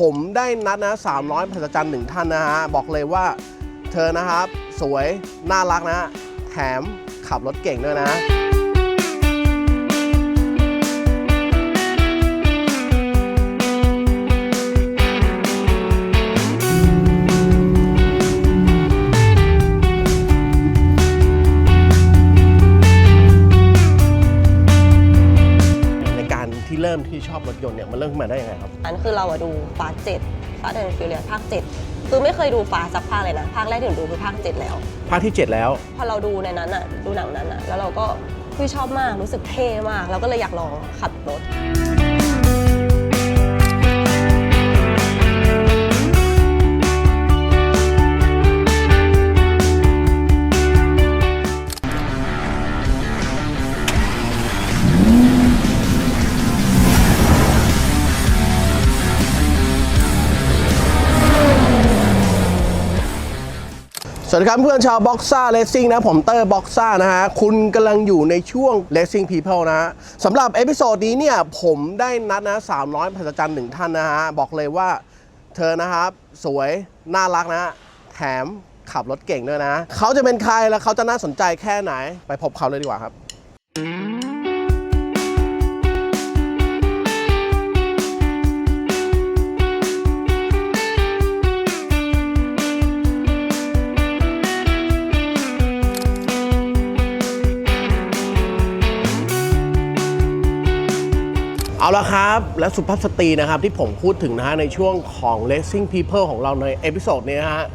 ผมได้นัดนะสามร้อยพระจันทร์หนึ่งท่านนะฮะ บอกเลยว่าเธอนะครับ สวย น่ารักนะ แถมขับรถเก่งด้วยนะ ถยนต์เนี่ยมันเริ่มขึ้นมาได้ยังไงครับ อันคือเราอะดูฟาสเจ็ดฟาสแอนด์ฟิวเรียภาคเจ็ดคือไม่เคยดูฟาสสักภาคเลยนะ ภาคแรกที่หนูดูคือภาคเจ็ดแล้ว ภาคที่ 7 แล้ว พอเราดูในนั้นอะดูหนังนั้นอะแล้วเราก็คือชอบมากรู้สึกเท่มาก เราก็เลยอยากลองขับรถ วัสดีครับเพื่อนชาวบ็อกซ่าเลสซิ่งนะผมเตอร์บ็อกซ่านะฮะคุณกำลังอยู่ในช่วง Racing People นะฮะสำหรับเอพิโซดนี้เนี่ยผมได้นัดนะสามน้อยพระจันทร์หนึ่งท่านนะฮะบอกเลยว่าเธอนะครับ สวย น่ารักนะ แถมขับรถเก่งด้วยนะ เขาจะเป็นใครและเขาจะน่าสนใจแค่ไหน ไปพบเขาเลยดีกว่าครับ เอาละครับ และสุภาพสตรีนะครับที่ผมพูดถึงนะฮะในช่วงของ Racing People ของเราในเอพิโซดนี้นะฮะ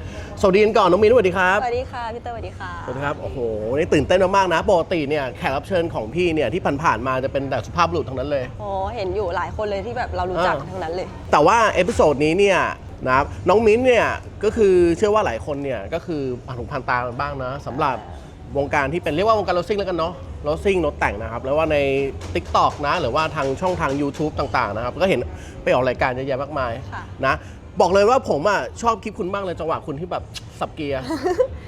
สวัสดีกันก่อนน้องมิ้นสวัสดีครับ สวัสดีค่ะพี่เตอร์สวัสดีค่ะสวัสดีครับ โอ้โห นี่ตื่นเต้นมากๆนะ ปกติเนี่ยแขกรับเชิญของพี่เนี่ยที่ผ่านๆมาจะเป็นแต่สุภาพบุรุษทั้งนั้นเลยโอ้เห็นอยู่หลายคนเลยที่แบบเรารู้จักอ่าทั้งนั้นเลย แต่ว่าเอพิโซดนี้เนี่ยนะครับน้องมิ้นเนี่ยก็คือเชื่อว่าหลายคนเนี่ยก็คือผ่านหูผ่านตากันบ้างนะสำหรับวงการที่เป็นเรียกว่าวงการรถซิ่งแล้วกันเนาะ รถซิ่งรถแต่งนะครับ แล้วว่าใน Tik t o อกนะ หรือว่าทางช่องทาง YouTube ต่างๆนะครับ ก็เห็นไปออกรายการเยอะแยะมากมายค่ะ นะบอกเลยว่าผมอะชอบคลิปคุณมากเลยจังหวะคุณที่แบบสับเกียร์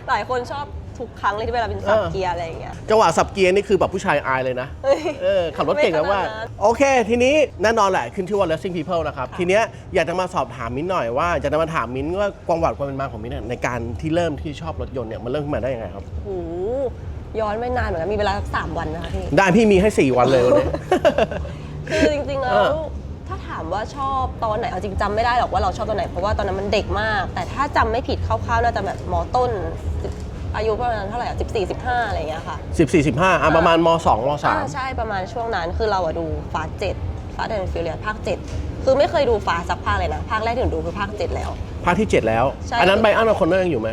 หลายคนชอบทุกครั้งเลยที่เวลาเป็นสับเออ เกียร์อะไรอย่างเงี้ยจังหวะสับเกียร์นี่คือแบบผู้ชายอายเลยนะ เฮ้ย เออขับรถเก่งนะว่า ไม่ขนาดนั้น โอเค ทีนี้แน่นอนแหละขึ้นชื่อว่า Racing People นะครับ ทีเนี้ยอยากจะมาสอบถามมิ้นหน่อยว่าอยากจะมาถามมิ้นว่าความหวาดความเป็นมาของมิ้นเนี่ยในการที่เริ่มที่ชอบรถยนต์เนี่ยมันเริ่มขึ้นมาได้ยังไงครับ โอ้โห ย้อนไม่นานเหมือนกันมีเวลาสักสามวันนะคะพี่ ได้พี่มีให้ 4 วันเลยวันนี้ คือจริงๆแล้เอวอ ถ้าถามว่าชอบตอนไหนเอาจริงจำไม่ได้หรอกว่าเราชอบตอนไหนเพราะว่าตอนนั้นมันเด็กมาก แต่ถ้าจำไม่ผิดคร่าวๆน่าจะแบบมต้น อายุประมาณเท่าไหร่อะสิบสี่สิบห้าอะไรอย่างเงี้ยค่ะ 14 15อะประมาณม2มอ่าใช่ประมาณช่วงนั้นคือเราอะดูฟาสเจ็ดฟาสแอนด์ฟิวเรียภาคเจ็ดคือไม่เคยดูฟาสสักภาคเลยนะ ภาคแรกที่หนูดูคือภาคเจ็ดแล้ว3ภาคที่ 7 แล้ว ใช่ อันนั้นไบอันคอนเนอร์ยังอยู่ไหม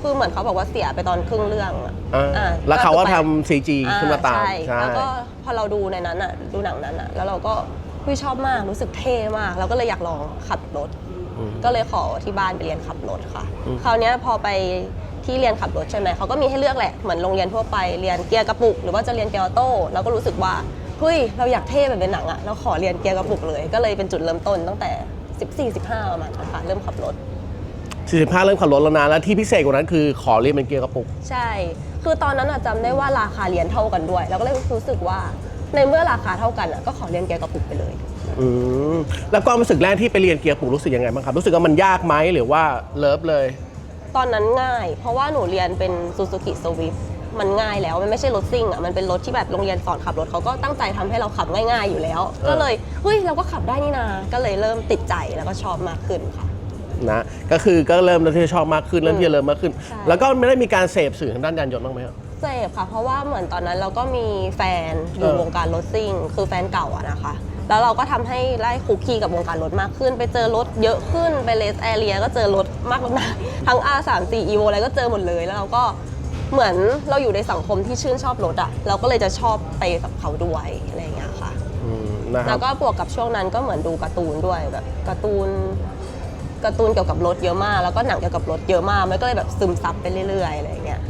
คือเหมือนเขาบอกว่าเสียไปตอนครึ่งเรื่องอะอ่าอ่าแล้วเขาว่าก็คือไปทำ CG ขึ้นมาตาม อ่ใช่ แล้วก็พอเราดูในนั้นอะดูหนังนั้นอะแล้วเราก็คุยชอบมากรู้สึกเท่มากเราก็เลยอยากลองขับรถ อืมก็เลยขอที่บ้านไปเรียนขับรถค่ะ อืม คราวเนี้ยพอไปที่เรียนขับรถใช่ไหมเขาก็มีให้เลือกแหละเหมือนโรงเรียนทั่วไปเรียนเกียร์กระปุก หรือว่าจะเรียนเกียร์ออโต้เราก็รู้สึกว่าเฮ้ยเราอยากเท่แบบในหนังอะเราขอเรียนเกียร์กระปุกเลย ก็เลยเป็นจุดเริ่มต้นตั้งแต่ 14 15ประมาณนั้นค่ะเริ่มขับรถ 45 เริ่มขับรถแล้วนะแล้วที่พิเศษกว่านั้นคือขอเรียนเป็นเกียร์กระปุก ใช่ คือตอนนั้นอะจำได้ว่าราคาเรียนเท่ากันด้วย แล้วก็เลยรู้สึกว่าในเมื่อราคาเท่ากันอะก็ขอเรียนเกียร์กระปุกไปเลย อืมแล้วความรู้สึกแรกที่ไปเรียนเกียร์กระปุกรู้สึกยังไงบ้างครับ รู้สึกว่ามันยากไหมหรือว่าเลิฟเลย ตอนนั้นง่าย เพราะว่าหนูเรียนเป็น Suzuki Swift มันง่ายแล้ว มันไม่ใช่รถซิ่งอะ มันเป็นรถที่แบบโรงเรียนสอนขับรถเขาก็ตั้งใจทำให้เราขับง่ายๆอยู่แล้วเออก็เลยเฮ้ยเราก็ขับได้นี่นา ก็เลยเริ่มติดใจแล้วก็ชอบมากขึ้นค่ะ นะก็คือก็เริ่มที่จะชอบมากขึ้นเริ่มที่จะเริ่มมากขึ้นใช่แล้วก็ไม่ได้มีการเสพสื่อทางด้านยานยนต์บ้างไหมครับ เสพค่ะ เพราะว่าเหมือนตอนนั้นเราก็มีแฟนอยู่เออ วงการรถซิ่ง คือแฟนเก่าอะนะคะ แล้วเราก็ทำให้ได้คุกคีกับวงการรถมากขึ้น ไปเจอรถเยอะขึ้น ไปเลสแอเรียก็เจอรถมากมายทั้ง R 3 4 Evo อะไรก็เจอหมดเลย แล้วเราก็เหมือนเราอยู่ในสังคมที่ชื่นชอบรถอะเราก็เลยจะชอบไปกับเขาด้วยอะไรอย่างเงี้ยค่ะ อืมนะคแล้รับ วก็บวกกับช่วงนั้นก็เหมือนดูการ์ตูนด้วยแบบการ์ตูน การ์ตูนเกี่ยวกับรถเยอะมาก แล้วก็หนังเกี่ยวกับรถเยอะมากมันก็เลยแบบซึมซับไปเรื่อยๆอะไรอย่างเงี้ย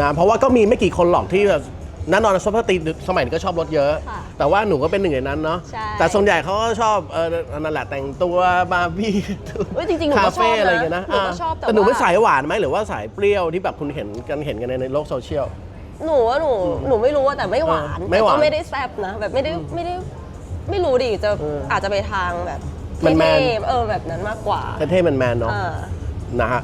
นะเพราะว่าก็มีไม่กี่คนหรอกที่แบบแน่นอนซุปเปอร์ตีสมัยนี้ก็ชอบรถเยอะ ค่ะแต่ว่าหนูก็เป็นหนึ่งในนั้นเนาะใช่ แต่ส่วนใหญ่เขาก็ชอบเออนั่นแหละแต่งตัวบาร์บี้เอ้ยจริงๆหนูคาก็ชอบเฟ่นะอะไรอย่างเงี้ยนะหนูก็ชอบแต่แต่หนูว่าเป็นสายหวานไหมหรือว่าสายเปรี้ยวที่แบบคุณเห็นกันเห็นกันในโลกโซเชียล หนูว่าหนูหนูไม่รู้ว่าแต่ไม่หวานเออไม่หวานแต่ก็ไม่ได้แซ่บนะแบบไม่ได้ไม่ได้ไม่รู้ดิจะเออออาจจะไปทางแบบ มันแมน เท่ๆเออแบบนั้นมากกว่าเท่ๆแมนๆเนาะอ่านะฮะ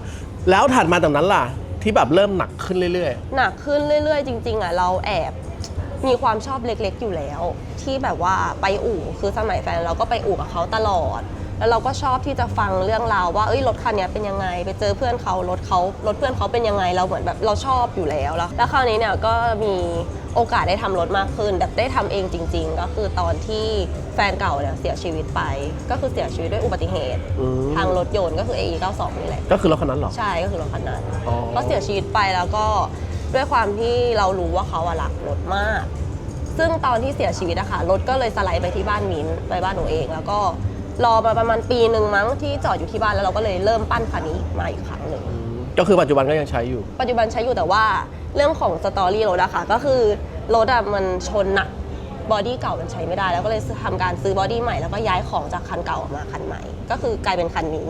แล้วถัดมาจากนั้นล่ะ ที่แบบเริ่มหนักขึ้นเรื่อย หนักขึ้นเรื่อยๆ จริง ๆอะเราแอบมีความชอบเล็กๆอยู่แล้ว ที่แบบว่าไปอู่คือสมัยแฟนเราก็ไปอู่กับเขาตลอด แล้วเราก็ชอบที่จะฟังเรื่องราวว่าเอ้ยรถคันเนี้ยเป็นยังไง ไปเจอเพื่อนเขารถเขารถเพื่อนเขาเป็นยังไงเราเหมือนแบบเราชอบอยู่แล้วแล้วแล้วคราวนี้เนี่ยก็มีโอกาสได้ทำรถมากขึ้นแบบได้ทำเองจริง ๆ ก็คือตอนที่แฟนเก่าเนี่ยเสียชีวิตไป ก็คือเสียชีวิตด้วยอุบัติเหตุๆอืมทางรถยนต์ก็คือ AE 92 นี่แหละก็คือรถคันนั้นเหรอ ใช่ก็คือรถคันนั้นอ๋อเขาเสียชีวิตไปแล้วก็ด้วยความที่เรารู้ว่าเขาอะรักรถมาก ซึ่งตอนที่เสียชีวิตอะค่ะรถก็เลยสไลด์ไปที่บ้านมิ้นท์ไปบ้านหนูเองแล้วก็ รอมาประมาณปีหนึ่งมั้งที่จอดอยู่ที่บ้านแล้วเราก็เลยเริ่มปั้นคันนี้มาอีกครั้งหนึ่งอืมก็คือปัจจุบันก็ยังใช้อยู่ ปัจจุบันใช้อยู่แต่ว่าเรื่องของสตอรี่รถอะค่ะก็คือรถอะมันชนหนักบอดี้เก่ามันใช้ไม่ได้ แล้วก็เลยทำการซื้อบอดี้ใหม่แล้วก็ย้ายของจากคันเก่ามาคันใหม่ ก็คือกลายเป็นคันนี้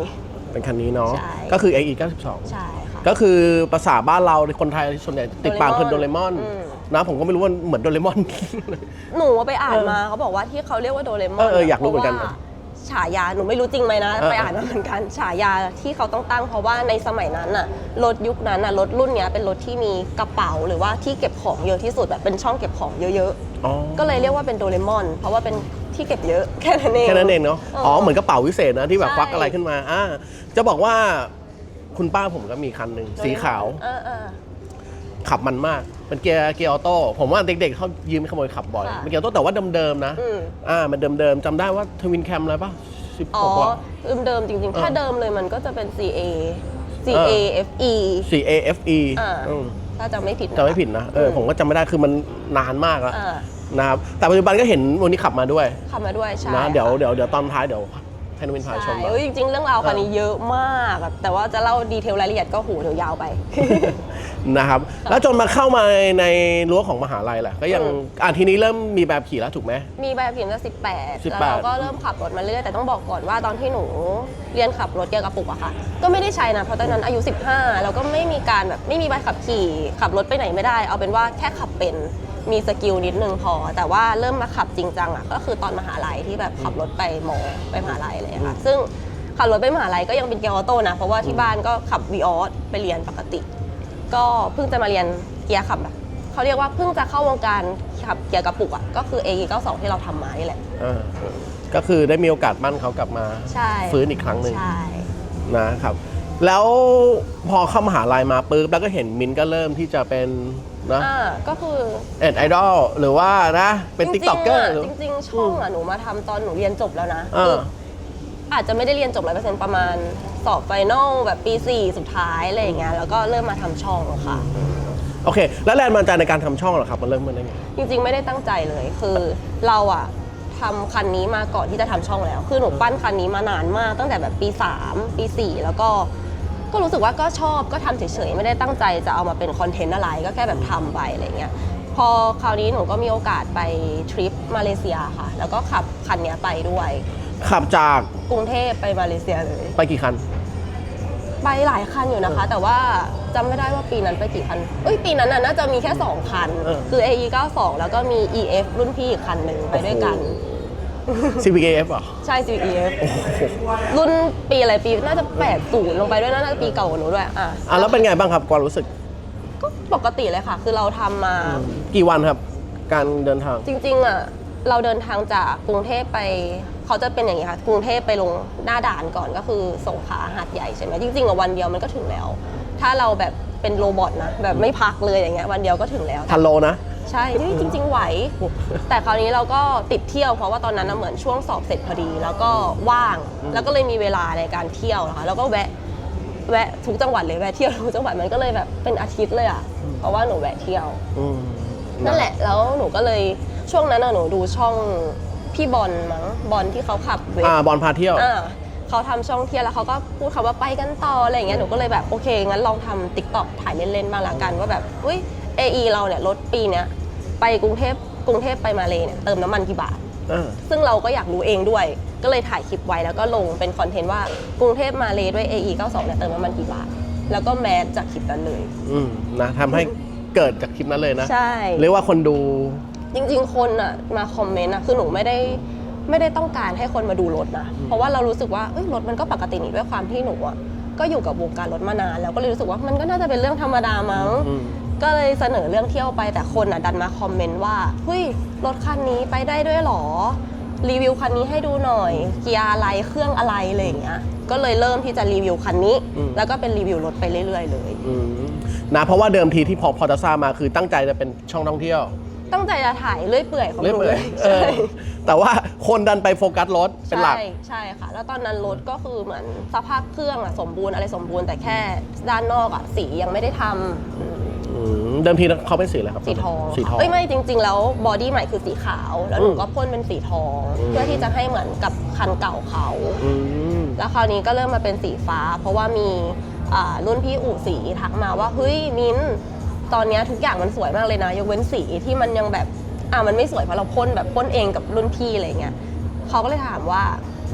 เป็นคันนี้เนาะใช่ ก็คือ AE 92 ใช่ค่ะ ก็คือภาษาบ้านเราคนไทยส่วนใหญ่ติดปากคือโดเรมอนอืม นะผมก็ไม่รู้ว่าเหมือนโดเรมอน หนูไปอ่านเออมาเขาบอกว่าที่เขาเรียกว่าโดเรมอนเออเอออยากรู้เหมือนกันพราะว่า ฉายาหนูไม่รู้จริงไหมนะเออไปอ่านมาเหมือนกันฉายาที่เขาต้องตั้งเพราะว่าในสมัยนั้นน่ะรถยุคนั้นน่ะรถรุ่นเนี้ยเป็นรถที่มีกระเป๋าหรือว่าที่เก็บของเยอะที่สุดแบบเป็นช่องเก็บของเยอะอ๋อๆ ก็เลยเรียกว่าเป็นโดเรมอน เพราะว่าเป็นที่เก็บเยอะแค่นั้นเอง แค่นั้นเองเนาะเอออ๋อ๋อเหมือนกระเป๋าวิเศษนะที่แบบใช่ ควักอะไรขึ้นมาอ่าจะบอกว่าคุณป้าผมก็มีคันหนึ่งสีขาว เออเออ ขับมันมากเป็นเกียร์เกียร์ออโต้ ผมว่าเด็กๆเขายืมไปขโมยขับบ่อย ค่ะเป็นเกียร์ออโต้แต่ว่าเดิมๆนะ อืม อ่า มันเดิมๆจำได้ว่าทวินแคมอะไรป่ะสิบอ๋หอกว่า เดิมๆจริงเออๆถ้าเดิมเลยมันก็จะเป็น CA เอ CA อ FE สี่ A F E อ่าอืมถ้าจำไม่ผิดนะคะ จำไม่ผิดนะ เออผมก็จำไม่ได้คือมันนานมากแล้วอ่านะครับ แต่ปัจจุบันก็เห็นวันนี้ขับมาด้วยขับมาด้วยใช่นะ เดี๋ยวค่ะเดี๋ยวเดี๋ยวตอนท้ายเดี๋ยว ให้นวินพาชใช่มหน่อยเอ้ยจริงๆ เรื่องราวคันนี้เยอะมากอะแต่ว่าจะเล่าดีเทลรายละเอียดก็โหเดี๋ยวยาวไป นะครับแล้วจนมาเข้ามาในรั้วของมหาลัยแหละก็ยังอืม อ่าทีนี้เริ่มมีแบบขี่แล้วถูกไหม มีใบขับขี่ตั้งแต่18 18แล้วเราก็เริ่มขับรถมาเรื่อยๆแต่ต้องบอกก่อนว่าตอนที่หนูเรียนขับรถเกียร์กระปุกอะค่ะ ก็ไม่ได้ใช้นะเพราะตอนนั้นอายุ 15แล้วก็ไม่มีการแบบไม่มีใบขับขี่ ขับรถไปไหนไม่ได้ เอาเป็นว่าแค่ขับเป็น มีสกิลนิดนึงพอ แต่ว่าเริ่มมาขับจริงจังอะก็คือตอนมหาลัยที่แบบขับรถไปมอไปมหาลัยอะไรอย่างเลยค่ะ ซึ่งขับรถไปมหาลัยก็ยังเป็นเกียร์ออโต้นะ เพราะว่าที่บ้านก็ขับวีออสไปเรียนปกติ ก็เพิ่งจะมาเรียนเกียร์ขับแบบเขาเรียกว่าเพิ่งจะเข้าวงการขับเกียร์กระปุกอะก็คือ AE 92 ที่เราทำมานี่แหละอ่าก็คือได้มีโอกาสมั่นเขากลับมาใช่ฟื้นอีกครั้งหนึ่งใช่นะครับแล้วพอเข้ามหาลัยมาปุ๊บแล้วก็เห็นมินก็เริ่มที่จะเป็น นะ อ่าก็คือเอ็ดไอดอลหรือว่านะ เป็นติ๊กต็อกเกอร์จริงๆะจริงๆช่องอะหนูมาทำตอนหนูเรียนจบแล้วนะเอคือออาจจะไม่ได้เรียนจบร้อยเปอร์เซ็นต์ประมาณสอบไฟนอลแบบปี4สุดท้ายอะไรอย่างเงี้ยแล้วก็เริ่มมาทำช่องค่ะ โอเค แล้วแรงบันดาลใจในการทำช่องเหรอครับมันเริ่มมาได้ไง จริงๆ ไม่ได้ตั้งใจเลยคือเราอะทำคันนี้มาก่อนที่จะทำช่องแล้ว คือหนูปั้นคันนี้มานานมากตั้งแต่แบบปี 3 ปี 4 แล้วก็ ก็รู้สึกว่าก็ชอบก็ทำเฉยๆไม่ได้ตั้งใจจะเอามาเป็นคอนเทนต์อะไรก็แค่แบบทำไปอะไรเงี้ยพอคราวนี้หนูก็มีโอกาสไปทริปมาเลเซียค่ะ แล้วก็ขับคันเนี้ยไปด้วย ขับจากกรุงเทพไปมาเลเซียเลย ไปกี่คัน ไปหลายคันอยู่นะคะ แต่ว่าจำไม่ได้ว่าปีนั้นไปกี่คันเอ้ยปีนั้นน่ะน่าจะมีแค่ 2 คัน เออคือ AE 92 แล้วก็มี EF รุ่นพี่อีกคันหนึ่งไปด้วยกัน CVKF เหรอ ใช่ CEF รุ่นปีอะไรปีน่าจะ 80 ลงไปด้วยนะน่าจะปีเก่ากว่าหนูด้วยอะอะแล้วเป็นไงบ้างครับความรู้สึกก็ปกติเลยค่ะ คือเราทำมา กี่วันครับ การเดินทาง จริงๆอะเราเดินทางจากกรุงเทพไปเขาจะเป็นอย่างนี้ค่ะกรุงเทพไปลงหน้าด่านก่อนก็คือสงขลาหาดใหญ่ใช่ไหมจริงๆอะวันเดียวมันก็ถึงแล้ว ถ้าเราแบบ เป็นโรบอทนะ แบบไม่พักเลยอย่างเงี้ยวันเดียวก็ถึงแล้วพันโลนะ ใช่เฮ้ยจริง ๆ ไหว แต่คราวนี้เราก็ติดเที่ยวเพราะว่าตอนนั้นนะเหมือนช่วงสอบเสร็จพอดี แล้วก็ว่างแล้วก็เลยมีเวลาในการเที่ยวนะคะแล้วก็แวะแวะทุกจังหวัดเลยแวะเที่ยวทุกจังหวัดมันก็เลยแบบเป็นอาทิตย์เลยอะเพราะว่าหนูแวะเที่ยว อืมนั่นแหละแล้วหนูก็เลยช่วงนั้นน่ะหนูดูช่องพี่บอลมั้งบอลที่เขาขับเวฟอ่าบอลพาเที่ยว อ่า เขาทำช่องเที่ยวแล้วเขาก็พูดคำว่าไปกันต่ออะไรอย่างเงี้ยหนูก็เลยแบบโอเคงั้นลองทำติ๊กต็อกถ่ายเล่นๆบ้างละกันว่าแบบอุ้ย AE เราเนี่ยรถปีเนี้ยไปกรุงเทพกรุงเทพไปมาเลยเนี่ยเติมน้ำมันกี่บาทอ่าซึ่งเราก็อยากรู้เองด้วย ก็เลยถ่ายคลิปไว้แล้วก็ลงเป็นคอนเทนต์ว่ากรุงเทพมาเลยด้วย AE 92เนี่ยเติมน้ำมันกี่บาท แล้วก็แมสจากคลิปนั้นเลย อืมนะทำให้เกิดจากคลิปนั้นเลยนะ ใช่ เรียกว่าคนดู จริง ๆ คนอะมาคอมเมนต์อะคือหนูไม่ได้ ไม่ได้ต้องการให้คนมาดูรถนะ เพราะว่าเรารู้สึกว่าเอ้ยรถมันก็ปกตินี่ด้วยความที่หนูอะก็อยู่กับวงการรถมานาน แล้วก็เลยรู้สึกว่ามันก็น่าจะเป็นเรื่องธรรมดามั้งอืมก็เลยเสนอเรื่องเที่ยวไปแต่คนอะดันมาคอมเมนต์ว่าเฮ้ยรถคันนี้ไปได้ด้วยเหรอ รีวิวคันนี้ให้ดูหน่อย เกียร์อะไรเครื่องอะไรอะไรอย่างเงี้ยก็เลยเริ่มที่จะรีวิวคันนี้อืมแล้วก็เป็นรีวิวรถไปเรื่อยๆเลยอืมนะเพราะว่าเดิมทีที่พอพอจะทราบมาคือตั้งใจจะเป็นช่องท่องเที่ยว ตั้งใจจะถ่ายเรื่อยเปื่อยของหเรื่อยนูเปื่เลอยยเอใช่อแต่ว่าคนดันไปโฟกัสรถเป็นหลัก ใช่ใช่ค่ะ แล้วตอนนั้นรถก็คือเหมือนสภาพเครื่องอะสมบูรณ์อะไรสมบูรณ์แต่แค่ด้านนอกอะสียังไม่ได้ทำอืมอืมเดิมทีเขาเป็นสีอะไรครับสีทองสีทอง เอ้ยไม่จริง ๆ แล้วบอดี้ใหม่คือสีขาว แล้วหนูอืมก็พ่นเป็นสีทอง อืม เพื่อที่จะให้เหมือนกับคันเก่าเขา อืม แล้วคราวนี้ก็เริ่มมาเป็นสีฟ้า เพราะว่ามีอ่ารุ่นพี่อู่สีทักมาว่าเฮ้ยมิ้นท์ ตอนเนี้ยทุกอย่างมันสวยมากเลยนะ ยกเว้นสีที่มันยังแบบ อ่ามันไม่สวยเพราะเราพ่นแบบพ่นเองกับรุ่นพี่อะไรเงี้ยเขาก็เลยถามว่า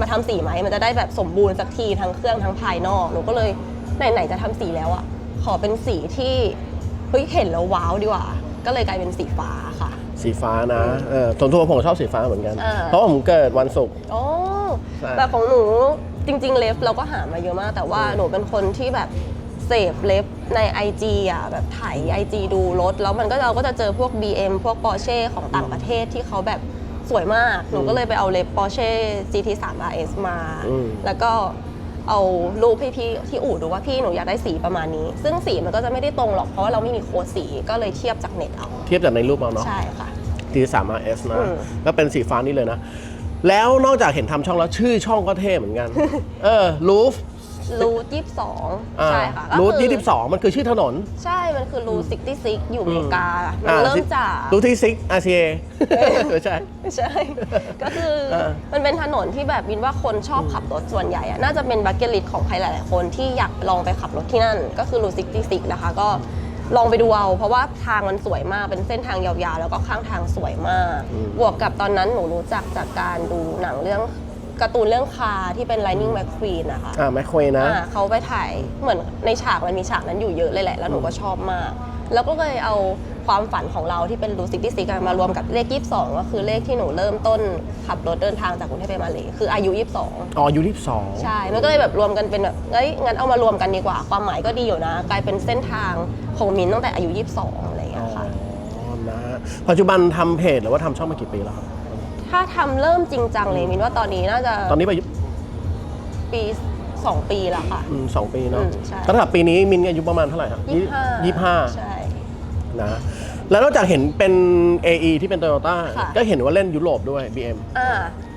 มาทำสีไหมมันจะได้แบบสมบูรณ์สักทีทั้งเครื่องทั้งภายนอกหนูก็เลยไหนๆจะทำสีแล้วอะขอเป็นสีที่เฮ้ยเห็นแล้วว้าวดีกว่า ก็เลยกลายเป็นสีฟ้าค่ะ สีฟ้านะเออส่วนตัวผมชอบสีฟ้าเหมือนกันอ่าเพราะว่าผมเกิดวันศุกร์โอ้ใช่แต่ของหนูจริง ๆ เล็บเราก็หามาเยอะมาก แต่ว่าอืมหนูเป็นคนที่แบบ เสพเล็บใน IG อะแบบถ่าย IG ดูรถ แล้วมันก็เราก็จะเจอพวก BM พวก Porsche ของต่างประเทศที่เขาแบบสวยมาก หนูก็เลยไปเอาเล็บ Porsche GT3 RS มา อืม แล้วก็เอารูปให้พี่ที่อู่ดูว่าพี่หนูอยากได้สีประมาณนี้ ซึ่งสีมันก็จะไม่ได้ตรงหรอกเพราะว่าเราไม่มีโค้ดสีก็เลยเทียบจากเน็ตเอาเทียบจากในรูปเอาเนาะ ใช่ค่ะทีสาม RS นะ อืมก็เป็นสีฟ้านี่เลยนะ แล้วนอกจากเห็นทำช่องแล้วชื่อช่องก็เท่เหมือนกัน เออรูฟ รูทยี่สิบสองใช่ค่ะก็รูทคือยี่สิบสองมันคือชื่อถนน ใช่มันคือรูซิกตี้ซิกอยู่อเมริกามันอ่าเริ่มจากรูทที่ซิก RCA ไม่ใช่ไม่ใช่ ก็คือเออมันเป็นถนนที่แบบวินว่าคนชอบขับรถส่วนใหญ่อะน่าจะเป็นบักเก็ตลิสของใครหลายๆ คนที่อยากลองไปขับรถที่นั่น ก็คือรูซิกตี้ซิกนะคะก็ลองไปดูเอาเพราะว่าทางมันสวยมากเป็นเส้นทางยาวๆ แล้วก็ข้างทางสวยมากอืมบวกกับตอนนั้นหนูรู้จักจากการดูหนังเรื่อง การ์ตูนเรื่องคาที่เป็น Lightning McQueen นะคะอ่าแมคเควยนะ อ่าเขาไปถ่ายเหมือนในฉากมันมีฉากนั้นอยู่เยอะเลยแหละ แล้วหนูก็ชอบมาก แล้วก็เลยเอาความฝันของเราที่เป็นรูซิตี้ซิกมารวมกับเลข 22 ก็คือเลขที่หนูเริ่มต้นขับรถเดินทางจากกรุงเทพไปมาเลยคืออายุ 22 อ๋อยูที่สองใช่ มันก็เลยแบบรวมกันเป็นแบบเอ้ยงั้นเอามารวมกันดีกว่า ความหมายก็ดีอยู่นะ กลายเป็นเส้นทางของมินตั้งแต่อายุ 22 อะไรอย่างเงี้อ๋อยค่ะนะปัจจุบันทำเพจหรือว่าทำช่องมากี่ปีแล้วครับ ถ้าทำเริ่มจริงจังเลยมินว่าตอนนี้น่าจะตอนนี้ไปปี 2 ปีแล้วค่ะ อืมสองปีเนาะอืมใช่ ก็ถ้าปีนี้มินอายุประมาณเท่าไหร่ครับ25ยี่ห้า ใช่ นะแล้วนอกจากเห็นเป็น AE ที่เป็น Toyota ค่ะ ก็เห็นว่าเล่นยุโรปด้วย BM อ่า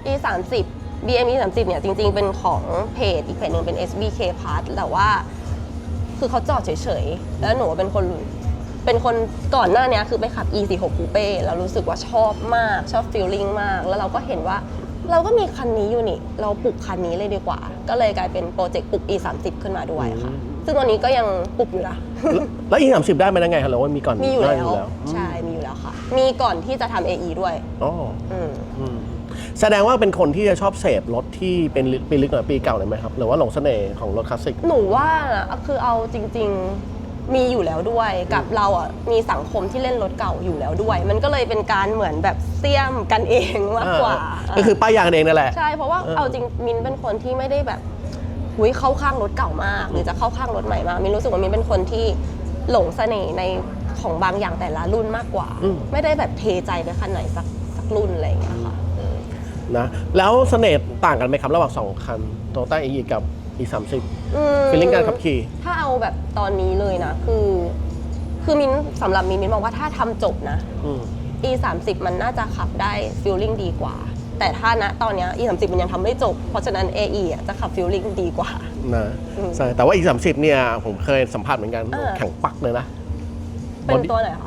e 3 0 BM e 3 0เนี่ยจริง ๆ เป็นของเพจอีกเพจหนึ่งเป็น SBK Part แต่ว่า คือเขาจอดเฉย ๆ แล้วหนูเป็นคน เป็นคนก่อนหน้าเนี้ยคือไปขับ e 4 6 Coupe แล้วรู้สึกว่าชอบมากชอบฟีลลิ่งมาก แล้วเราก็เห็นว่าเราก็มีคันนี้อยู่นี่ เราปลุกคันนี้เลยดีกว่า ก็เลยกลายเป็นโปรเจกต์ปลุก e 3 0 ขึ้นมาด้วยค่ะอืมซึ่งตอนนี้ก็ยังปลุกอยู่นะ แล้ว E 3 0 ได้มาได้ไงครับหรือว่ามีก่อนมีอยู่ได้แล้ว ใช่ มีอยู่แล้วค่ะ มีก่อนที่จะทำ AE ด้วยอ๋ออืมอืมแสดงว่าเป็นคนที่จะชอบเสพรถที่เป็นปีลึกหน่อยปีเก่าเลยไหมครับ หรือว่าหลงเสน่ห์ของรถคลาสสิก หนูว่านะคือเอาจริง ๆ มีอยู่แล้วด้วยกับเราอะมีสังคมที่เล่นรถเก่าอยู่แล้วด้วย มันก็เลยเป็นการเหมือนแบบเสี่ยมกันเองมากกว่าอ่ก็คือป้ายยางกันเองนั่นแหละ ใช่เพราะว่าเออเอาจริงมินเป็นคนที่ไม่ได้แบบหุยเข้าข้างรถเก่ามาก หรือจะเข้าข้างรถใหม่มากมินรู้สึกว่ามินเป็นคนที่หลงเสน่ห์ในของบางอย่างแต่ละรุ่นมากกว่า อืม ไม่ได้แบบเทใจไปคันไหนสักสักรุ่นอะไรอย่างเงี้ยค่ะ นะแล้วเสน่ห์ต่างกันไหมครับ ระหว่างสองคัน Toyota e กับ e 3 0อืม ฟีลลิ่งการขับขี่ ถ้าเอาแบบตอนนี้เลยนะ คือ คือมินสำหรับมินมินมองว่าถ้าทำจบนะ อืม e 3 0มันน่าจะขับได้ฟีลลิ่งดีกว่า แต่ถ้าณตอนเนี้ย e 3 0มันยังทำไม่จบ เพราะฉะนั้น AE อะจะขับฟีลลิ่งดีกว่า นะอืมใช่แต่ว่า e 3 0เนี่ย ผมเคยสัมผัสเหมือนกันอ่าแข็งปักเลยนะเป็นตัวไหนคะ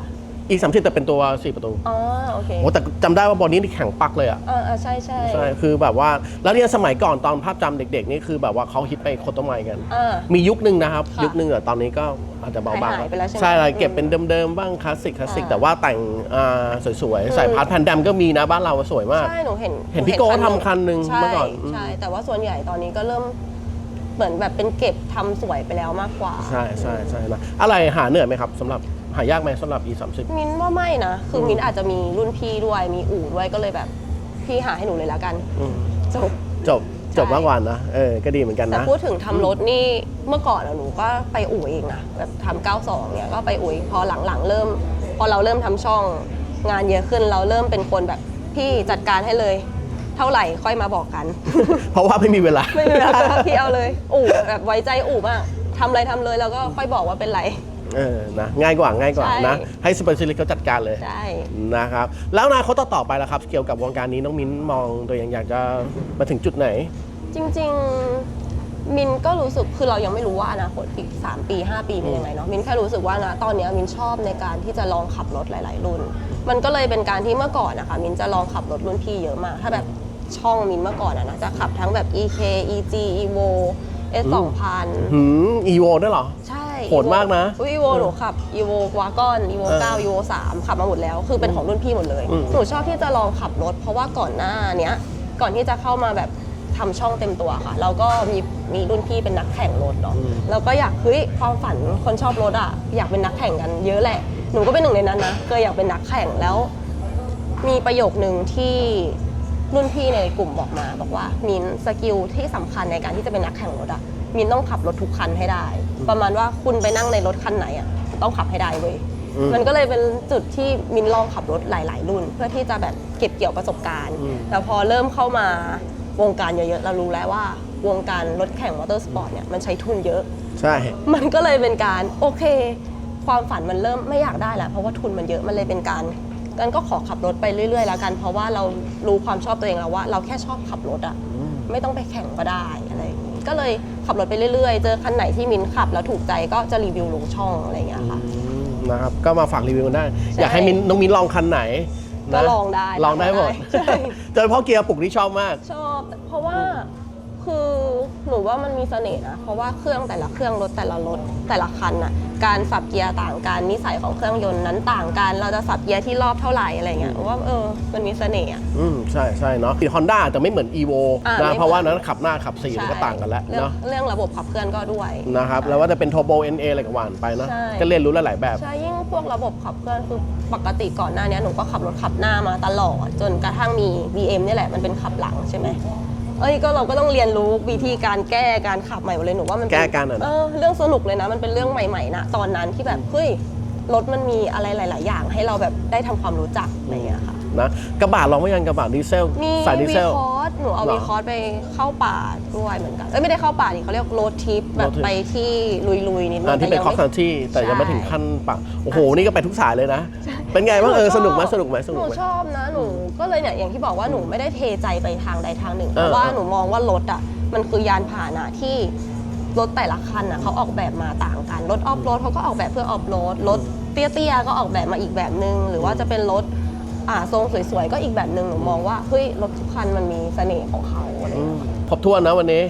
e 3 0แต่เป็นตัว4ประตูอ๋อโอเคโอ้แต่จำได้ว่าบอดี้นี่แข็งปักเลยอะเออเออใช่ใช่ใช่คือแบบว่าแล้วเนี่ยสมัยก่อนตอนภาพจำเด็ก ๆ นี่คือแบบว่าเขาฮิตไปโคโตไมกัน เออ มียุคหนึ่งนะครับ ค่ะยุคหนึ่งแต่ตอนนี้ก็อาจจะเบาบางหายไปแล้วใช่ไหมใช่อะไรอืมเก็บเป็นเดิมๆบ้างคลาสสิกคลาสสิกอ่า แต่ว่าแต่งอ่าสวยๆใส่อืมพาร์ทแพนดมก็มีนะบ้านเราสวยมาก ใช่หนูเห็นเห็นพี่โก้ทำคันหนึ่งใช่เมื่อก่อนอืม ใช่ แต่ว่าส่วนใหญ่ตอนนี้ก็เริ่มเหมือนแบบเป็นเก็บทำสวยไปแล้วมากกว่า ใช่ใช่ใช่นะอะไรหาเหนื่อยไหมครับสำหรับ หายากไหมสำหรับ e 3 0 มินว่าไม่นะ คืออม มินอาจจะมีรุ่นพี่ด้วยมีอู่ด้วยก็เลยแบบ พี่หาให้หนูเลยแล้วกันอืมจบ จบจบมากกว่านะเออก็ดีเหมือนกันแต่นะ พูดถึงทำรถนี่เมื่อก่อนอะหนูก็ไปอู่เองนะแบบทำ92เนี่ยก็ไปอู่เองพอหลังๆ เริ่ม พอเราเริ่มทำช่องงานเยอะขึ้นเราเริ่มเป็นคนแบบพี่จัดการให้เลย เท่าไหร่ค่อยมาบอกกัน เพราะว่าไม่มีเวลา ไม่มีเวลาพี่เอาเลย อู่แบบไว้ใจอู่มากทำอะไรทำเลยแล้วก็ค่อยบอกว่าเป็นไร เออนะง่ายกว่าง่ายกว่าใช่ นะให้สเปเชียลิสต์เขาจัดการเลยใช่ นะครับแล้วอนาคตต่อๆไปล่ะครับ เกี่ยวกับวงการนี้น้องมิ้นมองตัวเองอยากจะมาถึงจุดไหน จริงๆ มินก็รู้สึกคือเรายังไม่รู้ว่าอนาคตอีก 3 ปี 5 ปีเป็นยังไงเนาะมินแค่รู้สึกว่านะตอนเนี้ยมินชอบในการที่จะลองขับรถหลาย ๆ รุ่น มันก็เลยเป็นการที่เมื่อก่อนนะคะมินจะลองขับรถรุ่นพี่เยอะมาก ถ้าแบบช่องมินเมื่อก่อนอะนะจะขับทั้งแบบ EK EG Evo S 2000 หืมอีโวด้วยเหรอ ใช่โหดมากนะอีโวหนูขับอีโววากอนอีโวเออเก้าอีโวสามขับมาหมดแล้ว คือเป็นของรุ่นพี่หมดเลย อืม หนูชอบที่จะลองขับรถ เพราะว่าก่อนหน้าเนี้ย ก่อนที่จะเข้ามาแบบทำช่องเต็มตัวค่ะ เราก็มีมีรุ่นพี่เป็นนักแข่งรถเนาะเราก็อยากเฮ้ยความฝันคนชอบรถอะอยากเป็นนักแข่งกันเยอะแหละ หนูก็เป็นหนึ่งในนั้นนะเคยอยากเป็นนักแข่งแล้ว มีประโยคนึงที่ รุ่นพี่ในกลุ่มบอกมาบอกว่ามินสกิลที่สำคัญในการที่จะเป็นนักแข่งรถอะมินต้องขับรถทุกคันให้ได้ ประมาณว่าคุณไปนั่งในรถคันไหนอะต้องขับให้ได้เว้ยอืมมันก็เลยเป็นจุดที่มินลองขับรถหลาย ๆ รุ่น เพื่อที่จะแบบเก็บเกี่ยวประสบการณ์อืมแต่พอเริ่มเข้ามาวงการเยอะ ๆ เรารู้แล้วว่าวงการรถแข่งมอเตอร์สปอร์ตเนี่ยมันใช้ทุนเยอะ ใช่ มันก็เลยเป็นการโอเค ความฝันมันเริ่มไม่อยากได้แล้วเพราะว่าทุนมันเยอะมันเลยเป็นการ กันก็ขอขับรถไปเรื่อยๆแล้วกัน เพราะว่าเรารู้ความชอบตัวเองแล้วว่า เราแค่ชอบขับรถอะไม่ต้องไปแข่งก็ได้อะไรอย่างงี้ก็เลยขับรถไปเรื่อยๆ เจอคันไหนที่มินขับแล้วถูกใจก็จะรีวิวลงช่องอะไรอย่างเงี้ยค่ะอืมนะครับก็มาฝากรีวิวกันได้ใช่อยากให้มิ้นน้องมิ้นลองคันไหนนะก็ลองได้ลองได้หมดใช่โดยเฉพาะเกียร์ปลุกที่ชอบมาก ชอบ เพราะว่าคือ หนูว่ามันมีเสน่ห์นะ เพราะว่าเครื่องแต่ละเครื่องรถแต่ละรถแต่ละคันน่ะ การสับเกียร์ต่างกันนิสัยของเครื่องยนต์นั้นต่างกัน เราจะสับเกียร์ที่รอบเท่าไหร่อะไรเงี้ยหนูว่าเออ มันมีเสน่ห์อะ อืมใช่ใช่เนาะฮอนด้าแต่ไม่เหมือน EVO อ่านะไม่เหมือน เพราะว่านั้นขับหน้าขับสี่มันก็ใช่ต่างกันแล้วเรื่องเนาะเรื่องระบบขับเคลื่อนก็ด้วย นะครับแล้วว่าจะเป็นโทโบ NA อะไรก็ว่านไปเนาะใช่ ก็เรียนรู้หลายๆแบบ ใช่ ยิ่งพวกระบบขับเคลื่อนคือปกติก่อนหน้านี้หนูก็ขับรถขับหน้ามาตลอด จนกระทั่งมี BM นี่แหละมันเป็นขับหลังใช่ไหม เอ้ยก็เราก็ต้องเรียนรู้วิธีการแก้การขับใหม่หมดเลยหนูว่ามันเป็แก้การอะนะเออเรื่องสนุกเลยนะ มันเป็นเรื่องใหม่ๆนะตอนนั้นที่แบบเฮ้ยรถมันมีอะไรหลาย ๆ อย่าง ให้เราแบบได้ทำความรู้จักอะไรอย่างเงี้ยค่ะ นะกระบะลองไม่ยังกระบะดีเซลมีสายดีวีเซล คอร์สหนูเอาเหรอวีคอร์สไปเข้าป่าด้วยเหมือนกัน เอ้ยไม่ได้เข้าป่าดิเขาเรียกโรดทริปแบบ road trip ไปที่ลุยๆนิดนึอันงที่เป็นยัคอสไม่ซันที่แต่ยังไม่ใช่ถึงขั้นปะโอ้โห นี่ก็ไปทุกสายเลยนะ เป็นไงบ้างเออชสบนุกไหมสนุกไหมสหนุกนูไหม ชอบนะหนูก็เลยเนี่ยอย่างที่บอกว่าหนูไม่ได้เทใจไปทางใดทางหนึ่ง เออเพราะว่าเออ หนูมองว่ารถอะมันคือยานพาหนะที่รถแต่ละคันอะเขาออกแบบมาต่างกันรถออฟโรดเขาก็ออกแบบเพื่อออฟโรดรถเตี้ยๆก็ออกแบบมาอีกแบบนึง หรือว่าจะเป็นรถ อ่าทรงสวยๆ ก็อีกแบบนึงหนูมองว่าเฮ้ยรถทุกคันมันมีเสน่ห์ของเขาอะไรอืเงี้มยครบถ้วนนะวันนี้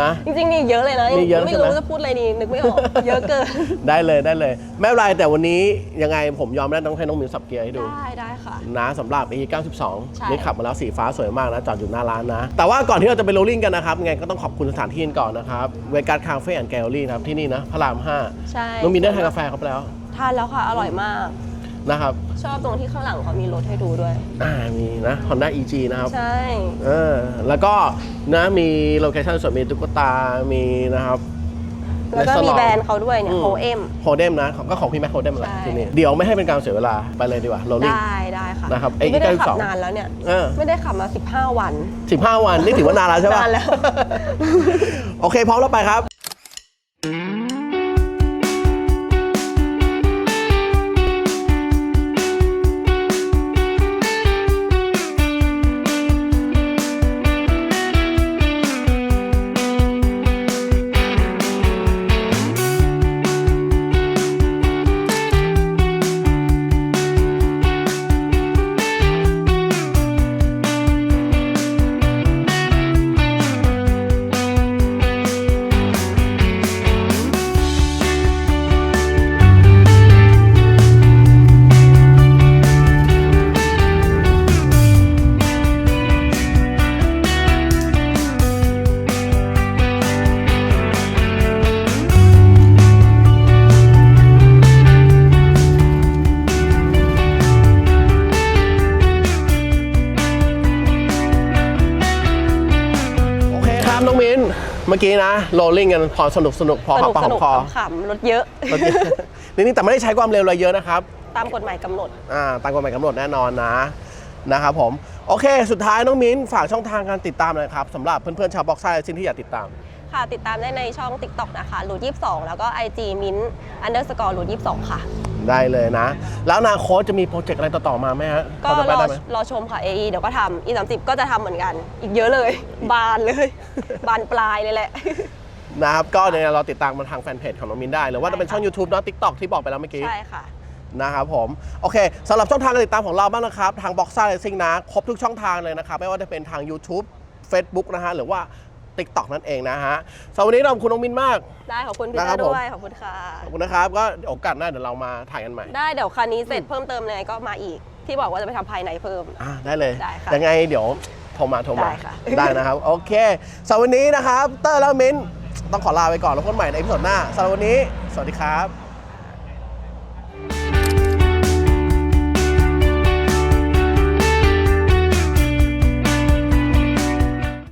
นะ จริงๆมีเยอะเลยนะมีเยอะไม่ใช่ไหมรู้จะพูดอะไรดีนึกไม่ออก เยอะเกิน ได้เลยได้เลยไม่เป็นไรแต่วันนี้ยังไงผมยอมได้ต้องให้น้องมิวสับเกียร์ให้ดู ได้ได้ค่ะ นะสำหรับ e ใช่ 92นี่ขับมาแล้วสีฟ้าสวยมากนะ จอดอยู่หน้าร้านนะ แต่ว่าก่อนที่เราจะไปโรลลิ่งกันนะครับยังไงก็ต้องขอบคุณสถานที่กันก่อนนะครับเวการคาเฟ่แอนด์แกลลี่นะครับที่นี่นะ พระราม ใช่5 น้องมินได้ทานกาแฟเขาไปแล้ว ทานแล้วค่ะ อร่อยมาก นะครับ ชอบตรงที่ข้างหลังเขามีรถให้ดูด้วย อ่ามีนะ Honda EG นะครับ ใช่ เออแล้วก็นะมีโลเคชั่นสวยมีตุ๊กตา มีนะครับ แล้วก็มี Restaurant แบรนด์เขาด้วยเนี่ยอืม โฮเอ็ม โฮเดมนะก็ของพี่แม็กโฮเดมแหละใช่ ที่นี่เดี๋ยวไม่ให้เป็นการเสียเวลาไปเลยดีกว่าโรลลิ่ง ได้ได้ค่ะนะครับไอ้ไม่ได้ขับ92 นานแล้วเนี่ย เออไม่ได้ขับมา 15 วัน15วัน นี่ถือว่านานแล้วใช่ปะ นานแล้ว โอเค พร้อมแล้วไปครับ เมื่อกี้นะโรลลิ่งกันพอสนุกสนุกพอสหอนุมกปากสหอนุมกคอขำๆรถเยอะ รถเยอะนี่นี่แต่ไม่ได้ใช้ความเร็วอะไรเยอะนะครับ ตามกฎหมายกำหนด อ่าตามกฎหมายกำหนดแน่นอนนะนะครับผม โอเค สุดท้ายน้องมิ้น ฝากช่องทางการติดตามหน่อยครับสำหรับเพื่อนๆชาวบ็อกซ่าซินที่อยากติดตาม ค่ะ ติดตามได้ในช่อง TikTok นะคะรูท22แล้วก็ IG มิ้น underscore รูท22ค่ะ ได้เลยนะ แล้วอนาคตจะมีโปรเจกต์อะไรต่อ ๆ มาไหมฮะก็พอจะไปรอได้ไหมรอชมค่ะ AE เดี๋ยวก็ทำ E 3 0 ก็จะทำเหมือนกัน อีกเยอะเลย บานเลย บานปลายเลยแหละ นะครับ ก็เดี๋ยวเราติดตามมาทางแฟนเพจของน้องมิ้นได้ หรือว่าจะเป็นได้ค่ะช่อง YouTube เนาะ TikTok ที่บอกไปแล้วเมื่อกี้ ใช่ค่ะ นะครับผม โอเคสำหรับช่องทางการติดตามของเราบ้างนะครับ ทาง Boxer Racing นะ ครบทุกช่องทางเลยนะครับ ไม่ว่าจะเป็นทาง YouTube Facebook นะฮะ หรือว่า TikTok นั่นเองนะฮะสำหรับวันนี้เราขอบคุณน้องมินมาก ได้ขอบคุณพี่นะครัต้าบผม ด้วยขอบคุณค่ะ ขอบคุณนะครับ ก็โอกาสหน้าเดี๋ยวเรามาถ่ายกันใหม่ ได้เดี๋ยวคันนี้เสร็จเพิ่มเติมเลยก็มาอีก ที่บอกว่าจะไปทำภายในเพิ่ม อ่าได้เลย ได้ค่ะยังไงเดี๋ยวโทรมาโทรมาได้ค่ะได้นะครับ โอเคสำหรับวันนี้นะครับ เตอร์แล้วมินต้องขอลาไปก่อนแล้วพบกันใหม่ในอีพิโซดหน้าสำหรับวันนี้ สวัสดีครับ